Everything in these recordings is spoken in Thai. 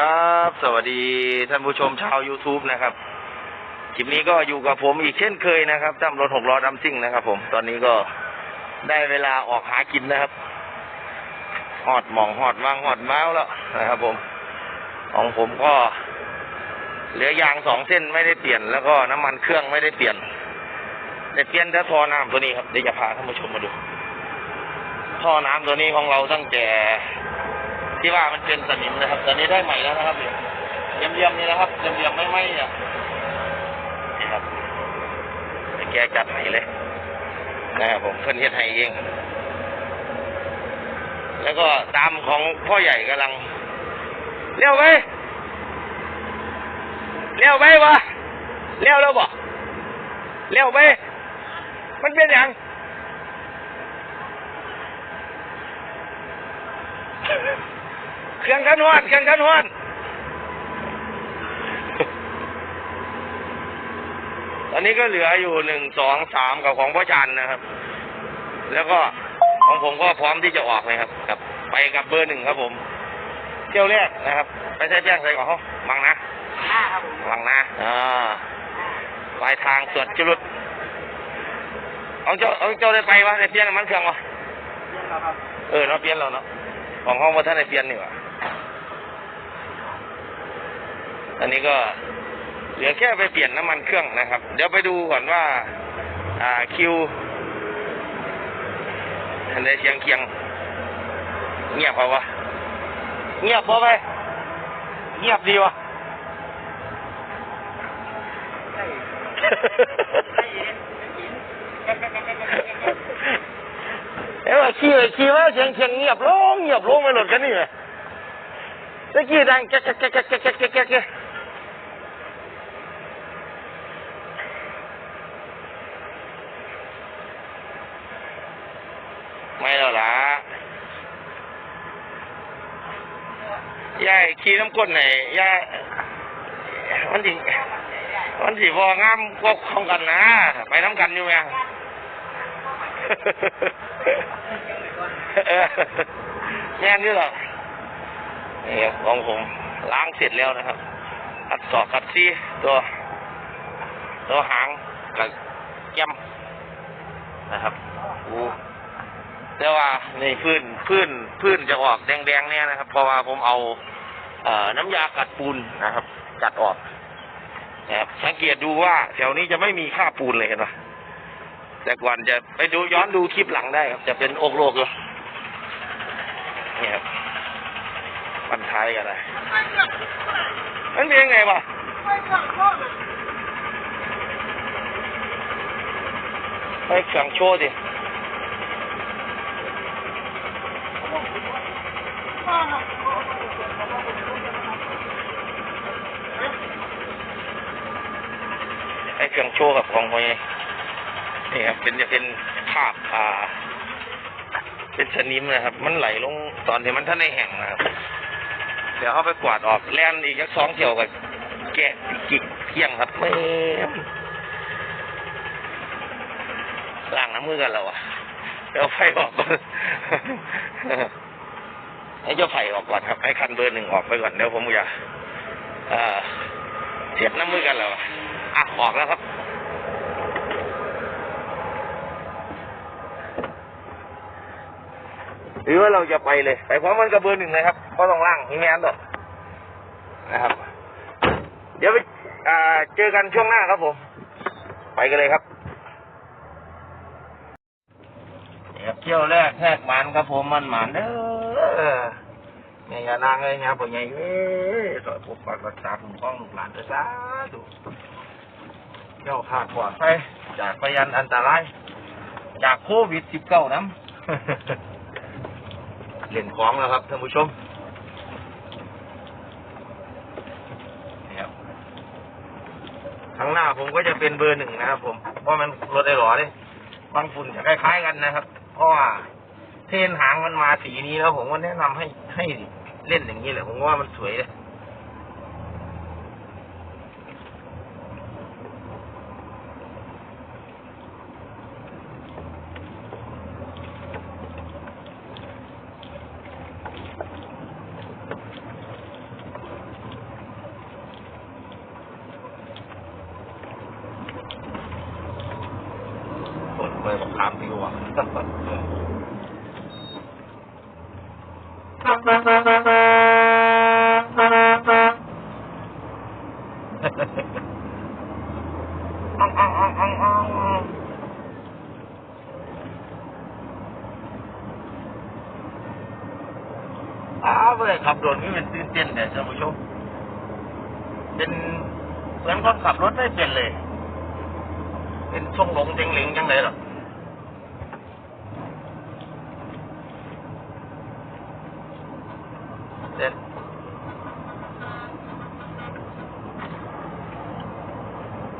ครับ สวัสดีท่านผู้ชมชาว YouTube นะครับคลิปนี้ก็อยู่กับผมอีกเช่นเคยนะครับตั้มรถหกล้อดัมซิ่งนะครับ ผมตอนนี้ก็ได้เวลาออกหากินนะครับหอดหมองหอดวางหอดเมาส์แล้วนะครับ ผม ของผมก็เหลือยางสองเส้นไม่ได้เปลี่ยน แล้วก็น้ำมันเครื่องไม่ได้เปลี่ยนได้เปลี่ยนแต่ท่อน้ำตัวนี้ครับเดี๋ยวจะพาท่านผู้ชมมาดูท่อน้ำตัวนี้ของเราตั้งแต่ ที่ว่ามันเป็นสนิมนะครับ ตอนนี้ได้ใหม่แล้วนะครับเรียมๆนี่นะครับเรียมๆไม่ไหมเนี่ยนี่ครับแกจัดใหม่เลยนะครับผมเพิ่นเฮ็ดให้เอง แล้วก็ตามของพ่อใหญ่กำลังเลี้ยวไปเลี้ยวไปวะเลี้ยวแล้วบ่เลี้ยวไปมันเป็นอย่าง เครื่องกันฮวนเครื่องกันฮวนตอนนี้ก็เหลืออยู่หนึ่งสองสามกับของพ่อชันนะครับ แล้วก็ของผมก็พร้อมที่จะออกเลยครับครับ ไปกับเบอร์หนึ่งครับผม เที่ยวแรกนะครับ ไปใช้แจ้งใส่ก่อนเขาบังนะห้าครับผมบังนะอ่าปลายทางสวดจุลุดเอาเจ้าเอาเจ้าได้ไปวะได้เปลี่ยนน้ำมันเครื่องวะเรื่องเราครับเออเราเปลี่ยนแล้วเนาะของห้องว่าท่านได้เปลี่ยนนี่หว่า อันนี้ก็เหลือแค่ไปเปลี่ยนน้ำมันเครื่องนะครับ เดี๋ยวไปดูก่อนว่า อ่าคิวอันใดเสียงเคียง เงียบเปล่าวะเงียบพอไปเงียบดีวะเย็นเย็นเอ้ว่าขี่ขี่ว่าเสียงเคียงเงียบลงเงียบลงไม่หลุดกันนี่ไงตะกี้ดังแก๊กแก๊กแก๊กแก๊กแก๊กแก๊กแก๊กแก๊กไม่แล้วล่ะ ยายขี่น้ำก้นไหนยายมันสิมันสิพองามกว่าของกันนะ ไปน้ำกันอยู่ไหมเออแย่นี่หรอนี่ครับของผมล้างเสร็จแล้วนะครับอัดสอกกัดซี่ตัว ตัวหางกับแก้มนะครับอู้ แต่ว่านี่พื้นพื้นพื้นจะออกแดงๆเนี่ยนะครับ เพราะว่าผมเอาเอ่อน้ำยากัดปูนนะครับ กัดออกนะครับสังเกตดูว่าแถวนี้จะไม่มีค่าปูนเลยเห็นปะแต่ก่อนจะไปดูย้อนดูคลิปหลังได้ครับ จะเป็นโอกโลกอยู่นี่ครับบันท้ายกันเลยมันเป็นยังไงวะไปเครื่งโชว์ดิ ไอ้เครื่องโชว์กับของพวกนี้นี่ครับเป็นจะเป็นภาพอ่า เป็นสนิมนะครับ มันไหลลงตอนที่มันท่านในแห่งนะครับ เดี๋ยวเขาไปกวาดออกแล่นอีกสักสองเที่ยวกับแกะกิกเที่ยงครับไม่ล้างน้ำมือกันแล้วอะเดี๋ยวไฟออกก่อน ให้เจ้าไฟออกก่อนครับ ให้คันเบอร์หนึ่งออกไปก่อนเดี๋ยวผมจะเสียบน้ำมือกันแล้วอะอะออกแล้วครับหรือว่าเราจะไปเลย ไปพร้อมกันกับเบอร์หนึ่งนะครับก็ต้องล่างมีแมนหรอกนะครับ เดี๋ยวไปเจอกันช่วงหน้าครับผม ไปกันเลยครับเที่ยวแรกแทกมันครับผมมันหมันเด้อ เนี่ยอย่านางเลยครับผมใหญ่เอ้ยสอยผมปักรักษาผมป้องลูกหลานเด้อสาธุเที่ยวขาดปลอดภัยจากพยันอันตราย จากโควิดสิบเก้าน้ำเล่นของแล้วครับท่านผู้ชมนี่ครับข้างหน้าผมก็จะเป็นเบอร์หนึ่งนะครับผม เพราะมันรถไอ้หล่อเลยบางฝุ่นจะคล้ายๆกันนะครับ เพราะว่า เส้นหางมันมาสีนี้แล้วผมก็แนะนำให้ให้เล่นอย่างนี้แหละผมว่ามันสวยเลยไปบอกถามดีกว่า อ้าวเลยขับรถนี่เป็นตื่นเต้นแต่ท่านผู้ชมเป็นเหมือนคนขับรถไม่เป็นเลย เป็นช่องหลงเจงเหลงจังเลยหรอเด็ด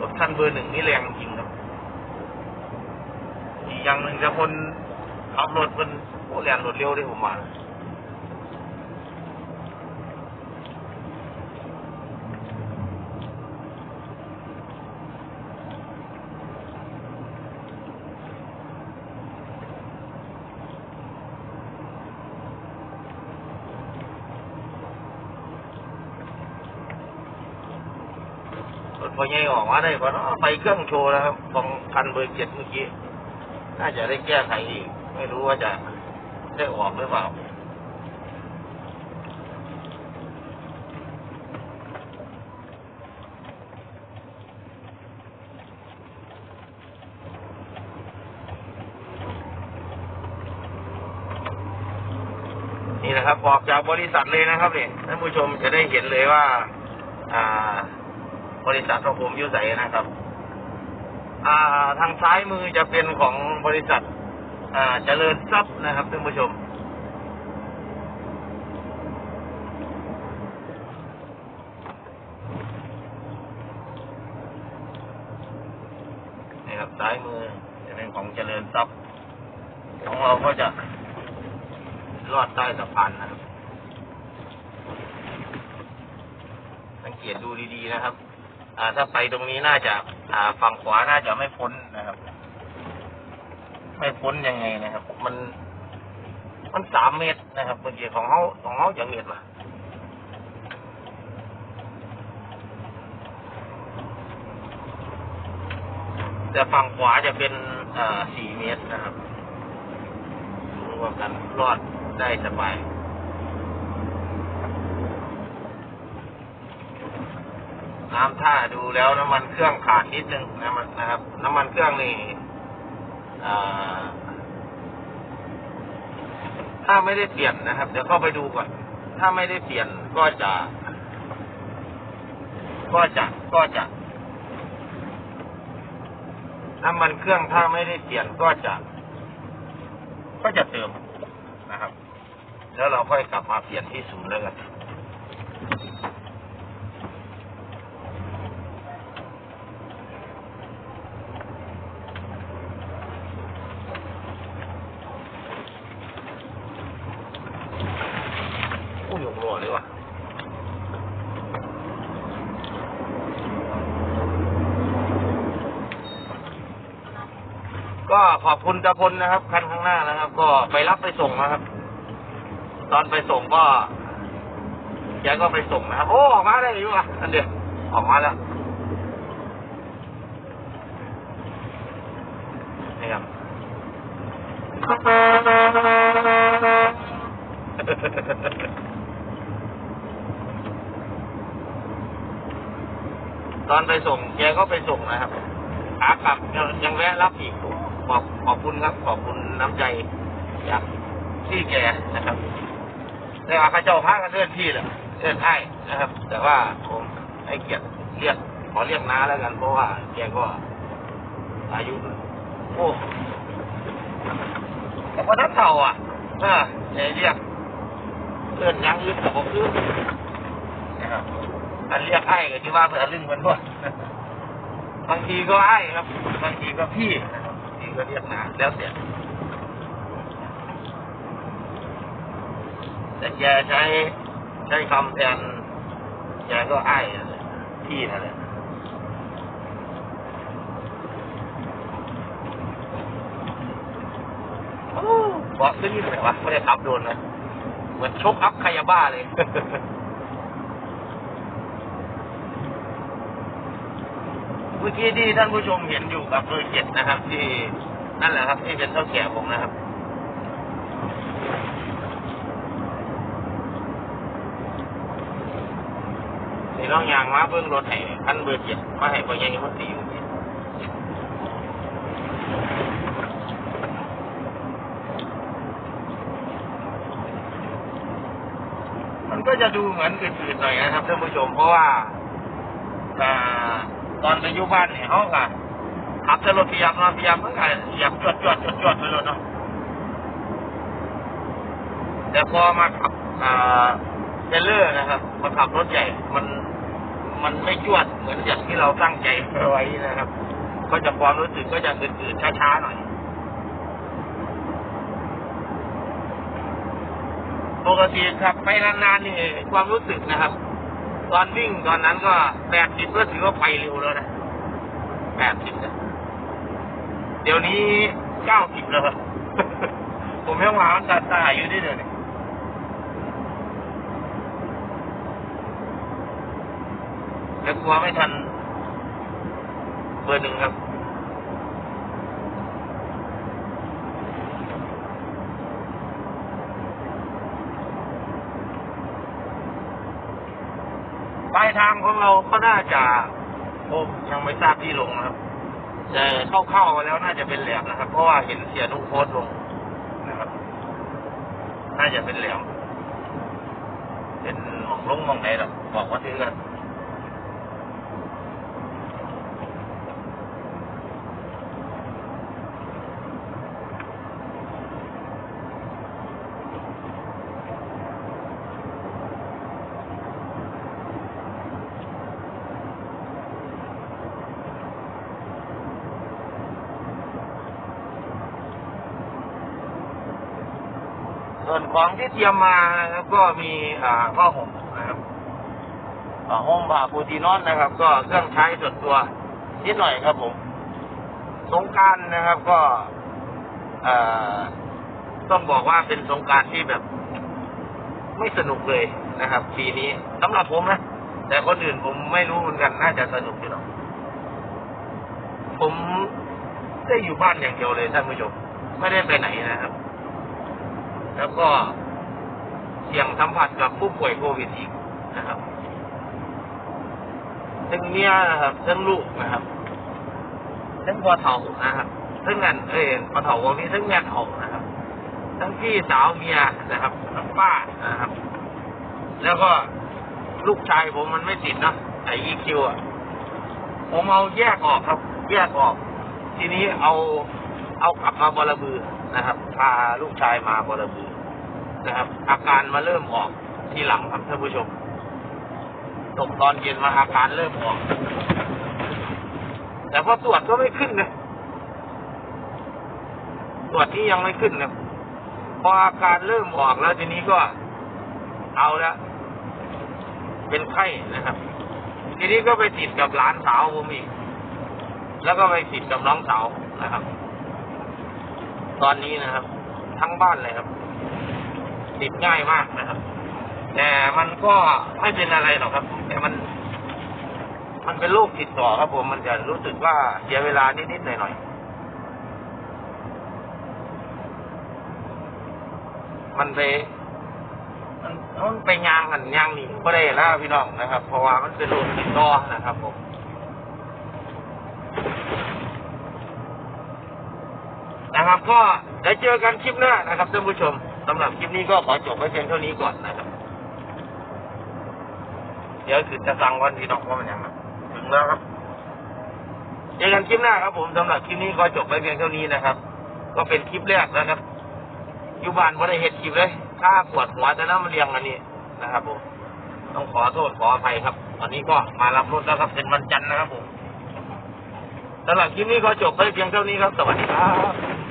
รถคันเบ อร์หนึ่งนี่แรงจริงครับ อีกอย่างหนึ่งจะคนขับรถมันโอ้แรงรถเร็วได้ผมมา รถพอออกมาได้ก่อนไปเครื่องโชว์แล้วครับของคันเบอร์เจ็ดเมื่อกี้ น่าจะได้แก้ไขอีก ไม่รู้ว่าจะได้ออกหรือเปล่านี่นะครับออกจากบริษัทเลยนะครับเนี่ยท่านผู้ชมจะได้เห็นเลยว่า อ่า บริษัทของผมยุ่ใสนะครับ อ่าทางซ้ายมือจะเป็นของบริษัท อ่าเจริญทรัพย์นะครับท่านผู้ชม นี่ครับซ้ายมือจะเป็นของเจริญทรัพย์ ของเราก็จะลอดใต้สะพานนะครับ สังเกตดูดีๆนะครับ ถ้าไปตรงนี้น่าจะอ่าฝั่งขวาน่าจะไม่พ้นนะครับ ไม่พ้นยังไงนะครับ มัน มันสามเมตรนะครับเมื่อกี้ของเขาของเขาจะเมตรละแต่ฝั่งขวาจะเป็นอ่าสี่เมตรนะครับรวมกันรอดได้สบาย น้ำท่าดูแล้วน้ำมันเครื่องขาดนิดนึงนะมันนะครับ น้ำมันเครื่องนี่ถ้าไม่ได้เปลี่ยนนะครับ เดี๋ยวเข้าไปดูก่อน ถ้าไม่ได้เปลี่ยนก็จะ ก็จะก็จะน้ำมันเครื่องถ้าไม่ได้เปลี่ยนก็จะ ก็จะเติมนะครับ แล้วเราค่อยกลับมาเปลี่ยนที่ศูนย์แล้วกัน โอ้ยหกรัวเลยว่ะ ก็ขอบคุณ ตาพลนะครับ คันข้างหน้านะครับ ก็ไปรับไปส่งนะครับ ตอนไปส่งก็แกก็ไปส่งนะครับ โอ้ออกมาได้อยู่อะอันเดียวออกมาแล้วนี่ครับตอนไปส่งแกก็ไปส่งนะครับขากลับยังยังแวะรับอีก ขอบขอบคุณครับขอบคุณน้ำใจจากที่แกนะครับ แต่ว่าข้าเจ้าพากันเลื่อนที่แหละเลื่อนให้นะครับ แต่ว่าผมให้เกียรติเรียกขอเรียกน้าแล้วกัน เพราะว่าแกก็อายุโอ้แต่พอนักเท่าอะเออเรียกเลื่อนยังอึดกับผมอึดนะครับอันเรียกไอ้ก็ที่ว่าเพื่อลึงมันพวกบางทีก็ไอ้ครับ บางทีก็พี่นะครับ ก็เรียกนาแล้วแต่แต่แกใช้ใช้คำแทนแกก็ไอ้นั่นแหละพี่นั่นแหละบอกขึ้นนี่เลยวะไม่ได้ขับโดนนะ เหมือนชกอัพคยาบ้าเลย เมื่อกี้ที่ท่านผู้ชมเห็นอยู่กับเบอร์เจ็ดนะครับ ที่นั่นแหละครับที่เป็นเท่าแก่ผมนะครับนี่น้องยางมาเบิ้องรถให้คันเบอร์เจ็ดมาให้พ่อใหญ่คนตีอยู่นี่มันก็จะดูเหมือนอื่นๆหน่อยนะครับท่านผู้ชมเพราะว่าอ่า ตอนไปอยู่บ้านเนี่ยเขาก็ขับต่รถพยายามมาพยายามเมื่อไงเหยียบจวดจวดจวดจวดไปเลยเนาะแต่พอมาขับอ่าเทรลเลอร์นะครับมาขับรถใหญ่ มันมันไม่จวดเหมือนอย่างที่เราตั้งใจไว้นะครับ ก็จะความรู้สึกก็จะอื่นๆช้าๆหน่อยปกติขับไปนานๆนี่ความรู้สึกนะครับ ตอนวิ่งตอนนั้นก็แปดสิบก็ถือว่าไปเร็วแล้วนะแปดสิบนะเดี๋ยวนี้เก้าสิบแล้วครับผมยังหามันตาตาอยู่ที่เดียวนี่แล้วกลัวไม่ทัน เบอร์หนึ่งครับ ปลายทางของเราก็น่าจะโอ้ยังไม่ทราบที่ลงนะครับ แต่เข้าๆมาแล้วน่าจะเป็นแหลมนะครับ เพราะว่าเห็นเสียนุโพสต์ลงนะครับ น่าจะเป็นแหลมเป็นมองลงมองไหนหรอกบอกว่าซื้อกัน ส่วนของที่เตรียมมานะครับก็มีอ่าผ้าห่มนะครับอ่าห่มผ้าปูตีนอนนะครับ ก็เครื่องใช้ส่วนตัวนิดหน่อยครับผมสงการนะครับก็อ่อต้องบอกว่าเป็นสงการที่แบบ ไม่สนุกเลยนะครับปีนี้สำหรับผมนะแต่คนอื่นผมไม่รู้เหมือนกันน่าจะสนุกอยู่หรอกผมได้อยู่บ้านอย่างเดียวเลยท่านผู้ชมไม่ได้ไปไหนนะครับ แล้วก็เสี่ยงสัมผัสกับผู้ป่วยโควิดอีกนะครับทั้งเมียนะครับทั้งลูกนะครับทั้งพ่อเฒ่านะครับทั้งงานเอ้ยพ่อเฒ่าวันนี้ทั้งแม่เฒ่านะครับ ทั้งพี่สาวเมียนะครับทั้งป้านะครับ แล้วก็ลูกชายผมมันไม่ติดนะไออีคิวอะผมเอาแยกออกครับ แยกออก ทีนี้เอาเอากลับมาบอระบือ นะครับ พาลูกชายมาบอระบือนะครับ อาการมาเริ่มออกทีหลังครับท่านผู้ชมตกตอนเย็นมาอาการเริ่มออก แต่พอตรวจก็ไม่ขึ้นนะตรวจที่ยังไม่ขึ้นนะพออาการเริ่มออกแล้วทีนี้ก็เอาละเป็นไข้นะครับ ทีนี้ก็ไปติดกับหลานสาวผมอีก แล้วก็ไปติดกับน้องสาวนะครับ ตอนนี้นะครับ ทั้งบ้านเลยครับ ติดง่ายมากนะครับ แต่มันก็ไม่เป็นอะไรหรอกครับ แต่มัน มันเป็นโรคติดต่อครับ ผมมันจะรู้สึกว่าเสียเวลานิดๆหน่อยๆมันไปมันมันไปยางกันยางหนีก็ได้แล้วพี่น้องนะครับ เพราะว่ามันเป็นโรคติดต่อนะครับผม นะครับ ก็ได้เจอกันคลิปหน้านะครับท่านผู้ชมสำหรับคลิปนี้ก็ขอจบไว้เพียงเท่านี้ก่อนนะครับ เดี๋ยวคือจะสั่งวันที่น้องว่ามันยังถึงแล้วครับเจอกันคลิปหน้าครับ ผมสำหรับคลิปนี้ก็จบไว้เพียงเท่านี้นะครับ ก็เป็นคลิปแรกนะครับอยู่บ้านไม่ได้เห็นคลิปเลยถ้าปวดหัวจะน้ำเรียงอันนี้นะครับผมต้องขอโทษขออภัยครับตอนนี้ก็มารับรถแล้วครับเป็นวันจันทร์นะครับผมสำหรับคลิปนี้ก็จบไปเพียงเท่านี้ครับ สวัสดีครับ